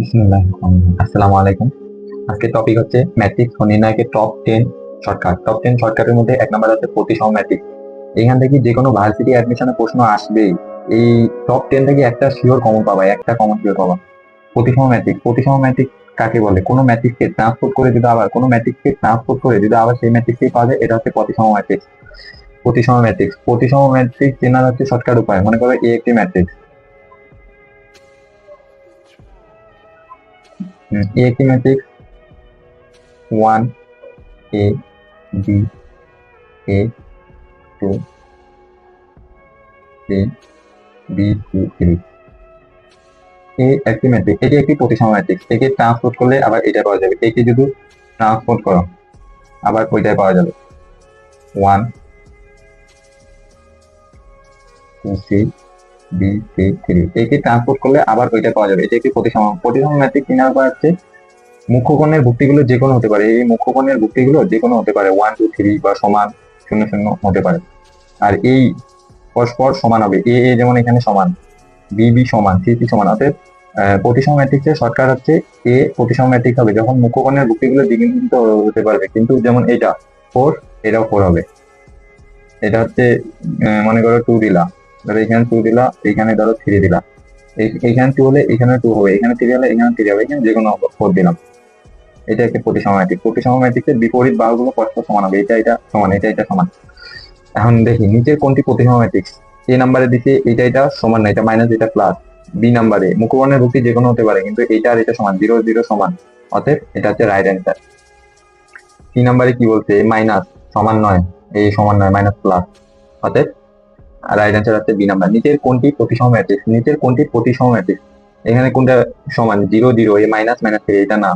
আসসালামু আলাইকুম। আজকে টপিক হচ্ছে ম্যাট্রিক্স ও নির্ণায়কের top ten shortcut top ten শর্টকাটের মধ্যে এক নম্বর আছে প্রতিসম ম্যাট্রিক্স এখান থেকে যে কোনো ভার্সিটি অ্যাডমিশনের প্রশ্ন আসবেই। এই টপ টেন থেকে একটা শিওর কমন পাবা, একটা কমন শিওর পাবা। প্রতিসম ম্যাট্রিক্স প্রতিসম ম্যাট্রিক্স কাকে বলে? কোনো ম্যাট্রিক্সকে ট্রান্সপোর্ট করে যদি আবার, কোনো ম্যাট্রিক্সকে ট্রান্সপোর্ট করে যদি আবার সেই ম্যাট্রিক্সকেই পাওয়া যায় এটা হচ্ছে প্রতিসম ম্যাট্রিক্স প্রতিসম ম্যাট্রিক্স প্রতিসম ম্যাট্রিক্স চেনার হচ্ছে শর্টকাট উপায়। মনে করো এ একটি ম্যাট্রিক্স এ একটি matrix one A B A two C B C three A একটি ম্যাট্রিক্স এটি একটি প্রতিসম ম্যাট্রিক্স একে ট্রান্সপোর্ট করলে আবার এটা পাওয়া যাবে। একে যদি ট্রান্সপোর্ট করো, আবার ওইটাই পাওয়া যাবে। One two C B three একে ট্রান্সপোর্ট করলে আবার ওইটা পাওয়া যাবে। এটা একটি প্রতিসম প্রতিসম ম্যাট্রিক্স চিনার উপায় হচ্ছে? মুখ্যকর্ণের ভুক্তিগুলো যে কোনো হতে পারে। এই মুখ্যকর্ণের ভুক্তিগুলো যে কোনো হতে পারে। ওয়ান টু থ্রি বা সমান শূন্য শূন্য হতে পারে। আর এই পরস্পর সমান হবে। এ এ যেমন এখানে সমান। বি বি সমান। সি সি সমান। আহ, প্রতিসম ম্যাট্রিক্সের শর্টকাট হচ্ছে এ প্রতিসম ম্যাট্রিক্স হবে। যখন মুখ্যকর্ণের ভুক্তিগুলো দ্বিগুণিত হতে পারবে। কিন্তু যেমন এটা ফোর এটাও ফোর হবে। এটা হচ্ছে মনে করো টু দিলা ধরো এখানে টু দিলা, এখানে ধরো থ্রি দিলা। এই- এইখানে টু হলে এখানে টু হবে, এখানে থ্রি হলে এখানে থ্রি হবে, এখানে যে কোনো ফোর দিলাম। এটা একটা বিপরীত বাহুগুলো পরস্পর সমান হবে, এটা এটা সমান, এটা এটা সমান। এখন দেখি, নিচের কোনটি প্রতিসম ম্যাট্রিক্স এ নাম্বারে দিচ্ছে এটা এটা সমান না, এটা মাইনাস এটা প্লাস বি নাম্বারে মুখবর্ণের ভুক্তি যে কোনো হতে পারে, কিন্তু এটা আর এটা সমান জিরো জিরো সমান। অতএব এটা হচ্ছে রাইট অ্যান্সার সি নাম্বারে কি বলছে? মাইনাস সমান নয়। এই সমান নয় মাইনাস প্লাস অতএব রাইট অ্যান্সার হচ্ছে বি নাম্বার নিচের কোনটি প্রতিসম ম্যাট্রিক্স নিচের কোনটি প্রতিসম ম্যাট্রিক্স এখানে কোনটা সমান? Zero zero A minus minus three এটা না।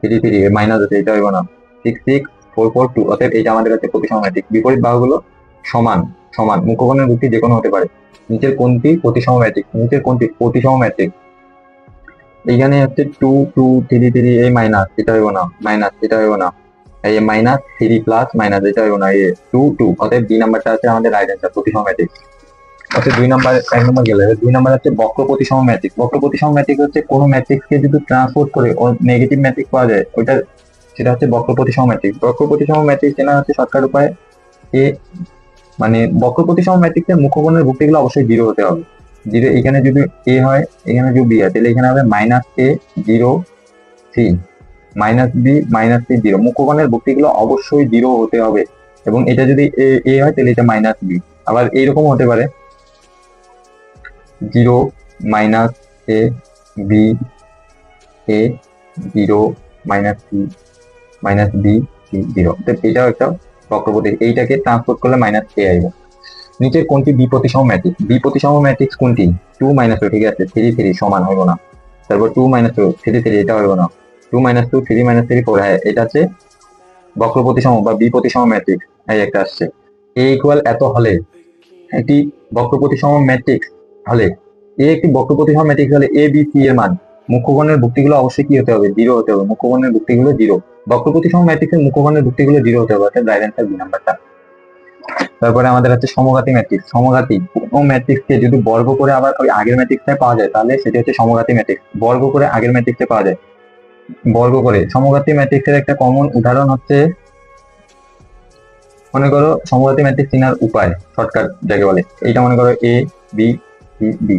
থ্রি থ্রি এ মাইনাস আছে, এটা হইব না। Six six four four two অতএব এইটা আমাদের কাছে প্রতিসম ম্যাট্রিক্স বিপরীত বাহুগুলো সমান সমান মুখকর্ণের ভুক্তি যে কোনো হতে পারে। নিচের কোনটি প্রতিসম ম্যাট্রিক্স নিচের কোনটি প্রতিসম ম্যাট্রিক্স এইখানে হচ্ছে টু টু থ্রি থ্রি এই মাইনাস এটা হইব না। মাইনাস এটা হইব না। এই মাইনাস থ্রি প্লাস মাইনাস এটা না, এই টু টু অতএব দুই নাম্বারটা আছে আমাদের রাইট অ্যান্সার প্রতিসম অর্থাৎ দুই নাম্বার এক নম্বর গেলে। দুই নাম্বার হচ্ছে বক্র প্রতিসম ম্যাট্রিক্স বক্র প্রতিসম ম্যাট্রিক্স হচ্ছে কোনো ম্যাট্রিক্সকে যদি ট্রান্সপোর্ট করে নেগেটিভ ম্যাট্রিক্স পাওয়া যায়, ওইটা সেটা হচ্ছে বক্র প্রতিসম ম্যাট্রিক্স বক্র প্রতিসম ম্যাট্রিক্স চেনা হচ্ছে শর্টকাট উপায় এ মানে বক্র প্রতিসম ম্যাট্রিক্সের মুখ্যকর্ণের ভুক্তিগুলো অবশ্যই জিরো হতে হবে। জিরো এখানে যদি এ হয়, এখানে যদি বি হয়, তাহলে এখানে হবে minus A zero C minus B minus C zero মুখ্যকর্ণের ভুক্তিগুলো অবশ্যই জিরো হতে হবে। এবং এটা যদি এ হয়, তাহলে এটা মাইনাস বি আবার এইরকম হতে পারে। Zero minus A B A zero minus C minus B C zero এটাও একটা বক্রপতি। এইটাকে ট্রান্সপোর্ট করলে মাইনাস এ আইব নিচের কোনটি বি প্রতিসম ম্যাট্রিক্স বি প্রতিসম ম্যাট্রিক্স কোনটি টু মাইনাস ঠিক আছে? থ্রি থ্রি সমান হইব না। তারপর টু মাইনাস থ্রি থ্রি এটা হইব না। Two minus two three minus three four হ্যাঁ এটা হচ্ছে বক্র প্রতিসম বা বি প্রতিসম ম্যাট্রিক্স এই একটা আসছে। এ ইকুয়াল এত হলে, একটি বক্র প্রতিসম ম্যাট্রিক্স হলে এ একটি বক্র প্রতিসম ম্যাট্রিক্স হলে এ বি সি এর মান, মুখ্যকর্ণের ভুক্তিগুলো অবশ্যই কি হতে হবে? জিরো হতে হবে। মুখ্যকর্ণের ভুক্তিগুলো জিরো বক্র প্রতিসম ম্যাট্রিক্সের মুখ্যকর্ণের ভুক্তিগুলো জিরো হতে হবে, অর্থাৎ রাইট অ্যান্সার বি নাম্বারটা তারপরে আমাদের হচ্ছে সমঘাতী ম্যাট্রিক্স সমঘাতী কোনো ম্যাট্রিক্সকে যদি বর্গ করে আবার ওই আগের ম্যাট্রিক্সটাই পাওয়া যায়, তাহলে সেটা হচ্ছে সমঘাতী ম্যাট্রিক্স বর্গ করে আগের ম্যাট্রিক্সে পাওয়া যায়। বর্গ করে। সমঘাতী ম্যাট্রিক্সের একটা কমন উদাহরণ হচ্ছে, মনে করো সমঘাতী ম্যাট্রিক্স চেনার উপায় শর্টকাট যাকে বলে। এইটা মনে করো এ বি সি বি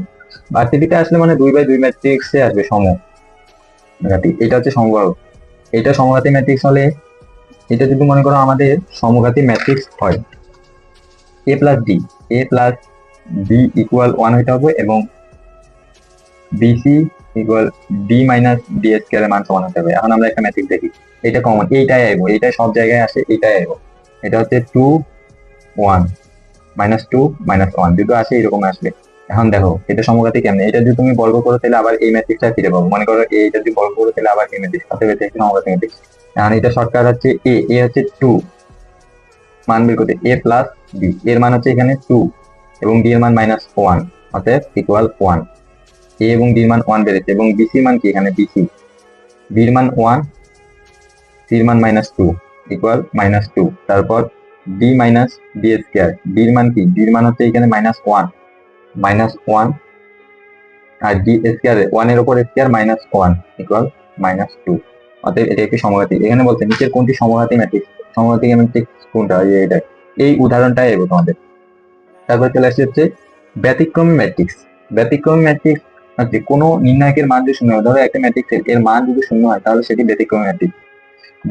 ভার্সিটিতে আসলে মানে দুই বাই দুই ম্যাট্রিক্সে আসবে সমঘাতী এটা হচ্ছে সমবাহু এটা সমঘাতী ম্যাট্রিক্স হলে, এটা যদি মনে করো আমাদের সমঘাতী ম্যাট্রিক্স হয় A plus D A plus B equal one হইতে হবে এবং BC equal D minus D square এর মান সমান হতে হবে। এখন আমরা একটা ম্যাট্রিক্স দেখি। এটা কমন এইটাই আইবো। এইটাই সব জায়গায় আসে, এইটাই আইবো। এটা হচ্ছে two one minus two minus one দুটো আসে, এরকম আসবে। এখন দেখো, এটা সমঘাতী কেমনে? এটা যদি তুমি বর্গ করো, তাহলে আবার এই ম্যাট্রিক্সটা ফিরে পাবো। মনে করো এটা যদি বর্গ করো, তাহলে আবার এই ম্যাট্রিক্স এটা একটি সমঘাতী ম্যাট্রিক্স এখন এটা শর্টকাট হচ্ছে এ এ হচ্ছে টু মান বের করতে এ প্লাস বি এর মান হচ্ছে এখানে টু এবং বি এর মান মাইনাস ওয়ান অতএব ইকুয়াল ওয়ান এ এবং বি মান ওয়ান বেড়েছে, এবং বিসি মান কি? এখানে বিসি বির মান ওয়ান সির মান minus two equal minus two তারপর বি মাইনাস ডি স্কোয়ার বির মান কি? বির মান হচ্ছে এখানে মাইনাস ওয়ান মাইনাস ওয়ান আর ডি স্কোয়ার ওয়ানের উপর square minus one equal minus two অতএব এটা একটি সমঘাতী এখানে বলছে নিচের কোনটি সমঘাতী ম্যাট্রিক্স সমঘাতী ম্যাট্রিক্স কোনটা? এই এটা এই উদাহরণটাই এগো তোমাদের। তারপর চলে আসছে হচ্ছে ব্যতিক্রমী ম্যাট্রিক্স ব্যতিক্রমী ম্যাট্রিক্স হচ্ছে কোনো নির্ণায়কের মান যদি শূন্য হয়, ধরো একটা ম্যাট্রিক্সের এর মান যদি শূন্য হয়, তাহলে সেটি ব্যতিক্রমী ম্যাট্রিক্স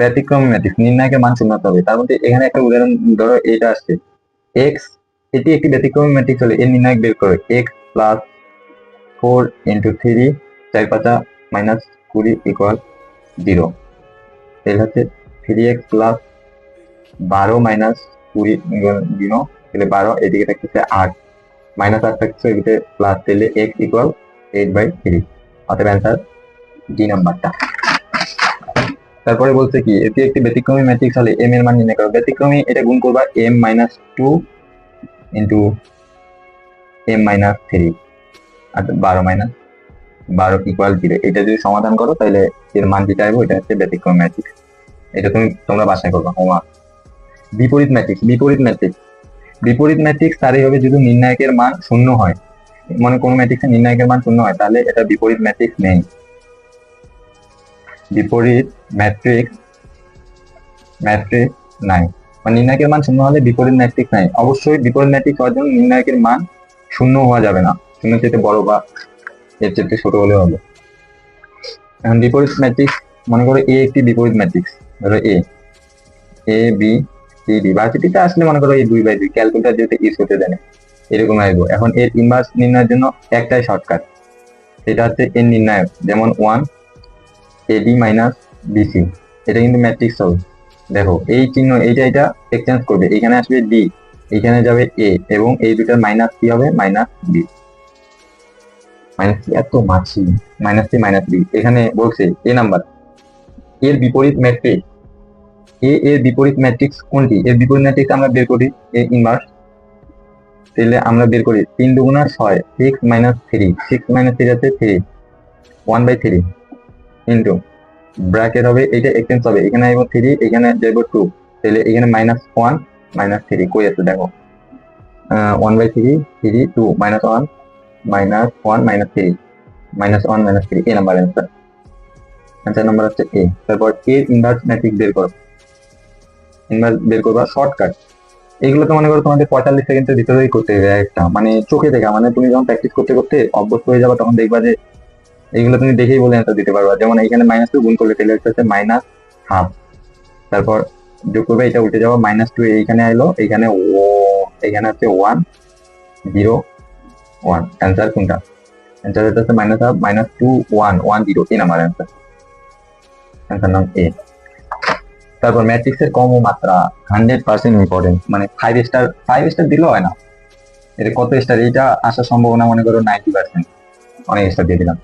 ব্যতিক্রমী ম্যাট্রিক্স নির্ণায়কের মান শূন্য হবে। তার মধ্যে এখানে একটা উদাহরণ, ধরো এটা আসছে। এক্স এটি একটি ব্যতিক্রমী ম্যাট্রিক্স হলে এর নির্ণায়ক বের করে। X plus four into three চার পাঁচা মাইনাস কুড়ি ইকুয়াল জিরো তাহলে হচ্ছে থ্রি এক্স প্লাস বারো মাইনাস কুড়ি জিরো তাহলে বারো এদিকে থাকতেছে আট। মাইনাস আট থাকছে এদিকে প্লাস তাহলে X equal eight by three অতএব অ্যান্সার ডি নাম্বারটা তারপরে বলছে কি, এটি একটি ব্যতিক্রমী ম্যাট্রিক্স হলে এম এর মান নির্ণয় করো। ব্যতিক্রমী এটা গুণ করবা M minus two into M minus three আর বারো মাইনাস বারো ইকুয়াল জিরো এটা যদি সমাধান করো, তাহলে এর মান যেটা আসবে ওটা হচ্ছে ব্যতিক্রম ম্যাট্রিক্স এটা তুমি তোমরা বাসায় করবা। হোমওয়ার্ক বিপরীত ম্যাট্রিক্স বিপরীত ম্যাট্রিক্স বিপরীত ম্যাট্রিক্স তারই হবে যদি নির্ণায়কের মান শূন্য হয় মানে কোনো ম্যাট্রিক্সের নির্ণায়কের মান শূন্য হয়, তাহলে এটা বিপরীত ম্যাট্রিক্স নেই। বিপরীত ম্যাট্রিক্স ম্যাট্রিক্স নাই। মানে নির্ণায়কের মান শূন্য হলে বিপরীত ম্যাট্রিক্স নাই। অবশ্যই বিপরীত ম্যাট্রিক্স হওয়ার জন্য নির্ণায়কের মান শূন্য হওয়া যাবে না। শূন্য চেয়ে বড় বা এর চেয়ে ছোট হলে হবে। এখন বিপরীত ম্যাট্রিক্স মনে করো এ একটি বিপরীত ম্যাট্রিক্স ধরো A A B C D ভার্সিটিতে আসলে মনে করো এই দুই বাই দুই ক্যালকুলেটার যেটা ইউজ করতে দেয়। এরকম আসব এখন এর ইনভার্স নির্ণয়ের জন্য একটাই শর্টকাট সেটা হচ্ছে এর নির্ণায়ক যেমন one A AD minus BC এটা কিন্তু ম্যাট্রিক্স হবে দেখো, এই চিহ্ন, এইটা এটা এক্সচেঞ্জ করবে। এখানে আসবে ডি এখানে যাবে এ এবং এই দুটার মাইনাস কি হবে? মাইনাস বি মাইনাস সি এত মাছি। মাইনাস সি মাইনাস বি এখানে বলছে এ নাম্বার এর বিপরীত ম্যাট্রিক্স এ এর বিপরীত ম্যাট্রিক্স কোনটি? এর বিপরীত ম্যাট্রিক্স আমরা বের করি। এ ইনভার্স তাহলে আমরা বের করি তিন দুগুণা ছয় six minus three six minus three আছে three one by three into bracket হবে এটা এক্সচেঞ্জ হবে, এখানে আসব থ্রি এখানে যাইব টু তাহলে এখানে মাইনাস ওয়ান মাইনাস থ্রি কই আছে দেখো? One by three three two minus one minus one minus three minus one minus three A number answer answer number হচ্ছে এ তারপর এর ইনভার্স ম্যাট্রিক্স বের করো। ইনভার্স বের করবা শর্টকাট এগুলো তো মনে করো তোমাদের পঁয়তাল্লিশ সেকেন্ডের ভিতরেই করতে হবে একটা। মানে চোখে দেখা মানে তুমি যখন প্র্যাকটিস করতে করতে অভ্যস্ত হয়ে যাবে, তখন দেখবা যে এইগুলো তুমি দেখেই বলে অ্যান্সার দিতে পারবা। যেমন এখানে মাইনাস টু গুণ করলে, তাহলে হচ্ছে মাইনাস হাফ তারপর যোগ করবে, এটা উল্টে যাওয়া মাইনাস টু এইখানে আইলো এখানে ও এখানে হচ্ছে ওয়ান জিরো ওয়ান অ্যান্সার কোনটা? অ্যান্সার হচ্ছে minus half minus two one one zero এই নাম্বার অ্যান্সার অ্যান্সার নাম এ তারপর ম্যাট্রিক্সের কম মাত্রা হান্ড্রেড পার্সেন্ট ইম্পর্টেন্ট মানে ফাইভ স্টার ফাইভ স্টার দিলেও হয় না। এটা কত স্টার এটা আসার সম্ভাবনা মনে করো নাইনটি পার্সেন্ট অনেক স্টার দিয়ে দিলাম।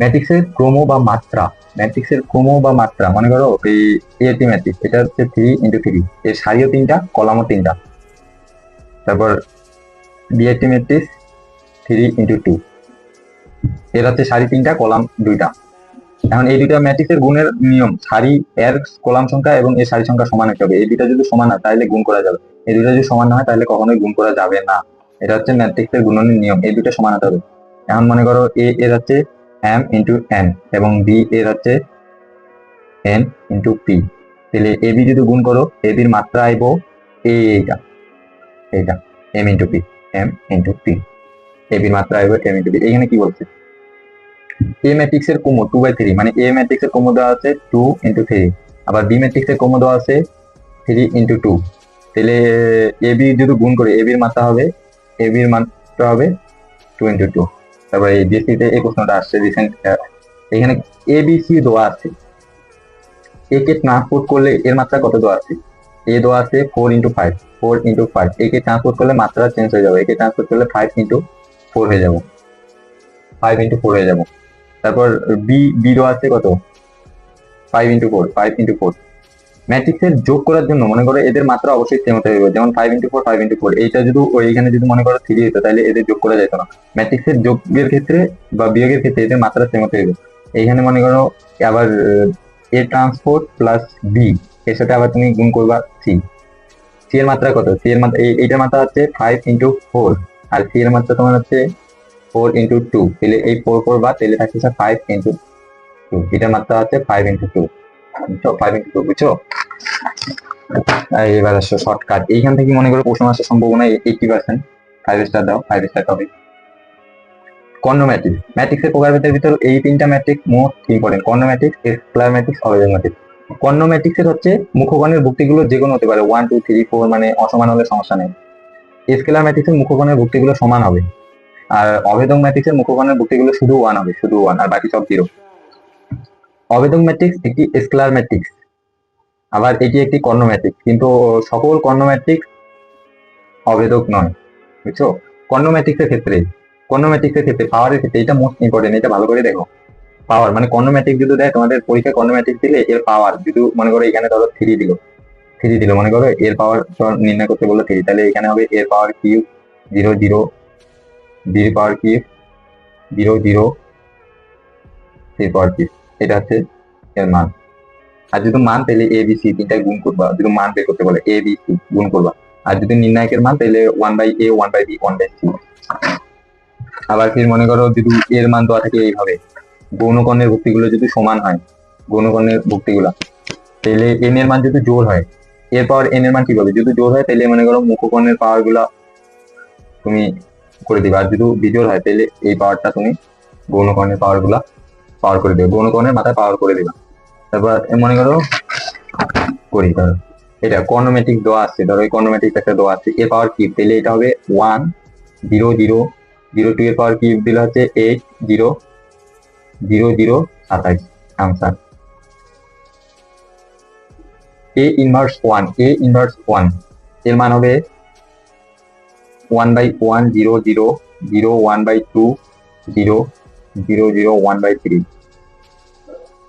ম্যাট্রিক্সের ক্রম বা মাত্রা। ম্যাট্রিক্সের ক্রম বা মাত্রা, মনে করো এই এটি ম্যাট্রিক্স, এটা হচ্ছে থ্রি ইন্টু থ্রি এর সারিও তিনটা, কলামও তিনটা। তারপর বিআইটি ম্যাট্রিক্স থ্রি ইন্টু টু এর হচ্ছে সারি তিনটা, কলাম দুইটা। এখন এই দুইটা ম্যাট্রিক্সের গুণের নিয়ম, সারি এর কলাম সংখ্যা এবং এর সারি সংখ্যা সমান হতে হবে। এই দুইটা যদি সমান হয়, তাহলে গুণ করা যাবে। এই দুইটা যদি সমান না হয়, তাহলে কখনোই গুণ করা যাবে না। এটা হচ্ছে ম্যাট্রিক্সের গুণনের নিয়ম। এই দুইটা সমান হতে হবে। এখন মনে করো এ এর হচ্ছে এম ইন্টু এন এবং বি এর হচ্ছে এন ইন্টু পি তাহলে এ বি যদি গুণ করো এ বির মাত্রা আইব এ এইটা। এইটা। M into P M into P A বির মাত্রা আইব এম ইন্টু পি এখানে কি বলছে? এ ম্যাট্রিক্স এর কোমো টু বাই থ্রি মানে এ ম্যাট্রিক্স এর কোমো দেওয়া আছে টু ইন্টু থ্রি আবার বি ম্যাট্রিক্স এর কোমো দেওয়া আছে থ্রি ইন্টু টু তাহলে এ বি যদি গুণ করে এ বির মাত্রা হবে এ বির মাত্রা হবে টু ইন্টু টু তারপরে ডিএসসিতে এই প্রশ্নটা আসছে রিসেন্ট এখানে এ বি সি দেওয়া আছে এ কে ট্রান্সপোর্ট করলে এর মাত্রা কত দেওয়া আছে? এ দেওয়া আছে four into five four into five A K transport করলে মাত্রা চেঞ্জ হয়ে যাবে এ কে ট্রান্সপোর্ট করলে ফাইভ ইন্টু ফোর হয়ে যাব ফাইভ ইন্টু ফোর হয়ে যাব। তারপর বি বি আছে কত? Five into four five into four ম্যাট্রিক্সের যোগ করার জন্য মনে করো এদের মাত্রা অবশ্যই সেম হতে হবে। যেমন five into four five into four এইটা যদি ওই এখানে যদি মনে করো থ্রি হতো, তাহলে এদের যোগ করা যেত না। ম্যাট্রিক্সের যোগের ক্ষেত্রে বা বিয়োগের ক্ষেত্রে এদের মাত্রা সেম হতে হবে। এইখানে মনে করো আবার এ ট্রান্সপোর্ট প্লাস বি এর সাথে আবার তুমি গুণ করবা সি সি এর মাত্রা কত? সি এর মাত্রা এইটার মাত্রা হচ্ছে ফাইভ ইন্টু ফোর আর সি এর মাত্রা তোমার হচ্ছে ফোর ইন্টু টু তাহলে এই ফোর ফোর বা তাহলে থাকতেছে ফাইভ ইন্টু টু এটার মাত্রা হচ্ছে ফাইভ ইন্টু টু বুঝছ? ফাইভ ইন্টু টু বুঝছ? এবার আসো শর্টকাট এইখান থেকে মনে করো প্রশ্ন আসার সম্ভাবনা এইটি পার্সেন্ট ফাইভ স্টার দাও ফাইভ স্টার টপিক কর্ণ ম্যাট্রিক্স ম্যাট্রিক্সের প্রকারভেদের ভিতর এই তিনটা ম্যাট্রিক্স মোস্ট ইম্পর্টেন্ট কর্ণ ম্যাট্রিক্স স্কলার ম্যাট্রিক্স অবেজন ম্যাট্রিক্স কর্ণ ম্যাট্রিক্সের হচ্ছে মুখগণের ভুক্তিগুলো যে কোনো হতে পারে ওয়ান টু থ্রি ফোর মানে অসমান হলে সমস্যা নেই। স্কেলার ম্যাট্রিক্সের মুখগণের ভুক্তিগুলো সমান হবে। আর অভেদক ম্যাট্রিক্সের মুখগণের ভুক্তিগুলো শুধু ওয়ান হবে, শুধু ওয়ান আর বাকি সব জিরো অভেদক ম্যাট্রিক্স একটি স্কেলার ম্যাট্রিক্স আবার এটি একটি কর্ণ ম্যাট্রিক্স কিন্তু সকল কর্ণ ম্যাট্রিক্স অভেদক নয়, বুঝছ? কর্ণ ম্যাট্রিক্সের ক্ষেত্রে, কর্ণ ম্যাট্রিক্সের ক্ষেত্রে পাওয়ারের ক্ষেত্রে এটা মোস্ট ইম্পর্টেন্ট এটা ভালো করে দেখো। পাওয়ার মানে কর্ণ ম্যাট্রিক্স যদি দেয়, তোমাদের পরীক্ষায় কর্ণ ম্যাট্রিক্স দিলে এর পাওয়ার যদি মনে করো এখানে ধরো থ্রি দিল থ্রি দিল, মনে করো এর পাওয়ার নির্ণয় করতে বলল থ্রি তাহলে এখানে হবে এর পাওয়ার কিউব জিরো জিরো বির power cube zero zero. Three power cube এটা হচ্ছে এর মান। আর যদি মান তাহলে এ বি সি তিনটায় গুণ করবা। যদি মান বের করতে বলে এ বি সি গুণ করবা। আর যদি নির্ণায়কের মান তাহলে one by A one by B one by C আবার ফির মনে করো যদি এর মান দেওয়া থাকে এইভাবে। গৌণকর্ণের ভুক্তিগুলো যদি সমান হয়, গৌণকর্ণের ভুক্তিগুলো, তাহলে এন এর মান যদি জোর হয় এর পাওয়ার এন এর মান কি হবে যদি জোর হয়, তাহলে মনে করো মুখকর্ণের পাওয়ারগুলা তুমি করে দিবে। আর যদি বিজোর হয় তাহলে এই পাওয়ারটা তুমি গৌণকর্ণের পাওয়ারগুলা পাওয়ার করে দেবে। গৌণকর্ণের মাথায় পাওয়ার করে দিবা। তারপর মনে করো করি ধরো। এটা কর্নোমেটিক দেওয়া আছে। ধরো এই কর্নোমেটিক একটা দেওয়া আছে। এর পাওয়ার কিউব তাহলে এটা হবে one zero zero zero two এর পাওয়ার কিউব দিলে হচ্ছে এইট জিরো জিরো জিরো সাতাইশ। Answer A inverse one A inverse ওয়ানের মান হবে one by one zero zero zero one by two zero zero zero one by three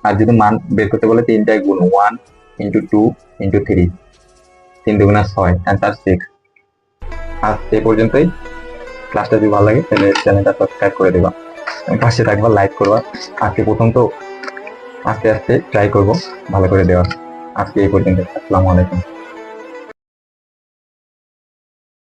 আর যদি মান বের করতে বলে তিনটায় গুণ one into two into three তিন দুগুণা ছয় অ্যান্সার সিক্স আর এ পর্যন্তই। ক্লাসটা যদি ভালো লাগে, তাহলে চ্যানেলটা সাবস্ক্রাইব করে দেবা। পাশে থাকবা লাইক করবা। আজকে প্রথম তো আস্তে আস্তে ট্রাই করব, ভালো করে দেওয়ার। আজকে এই পর্যন্ত আসসালামু আলাইকুম।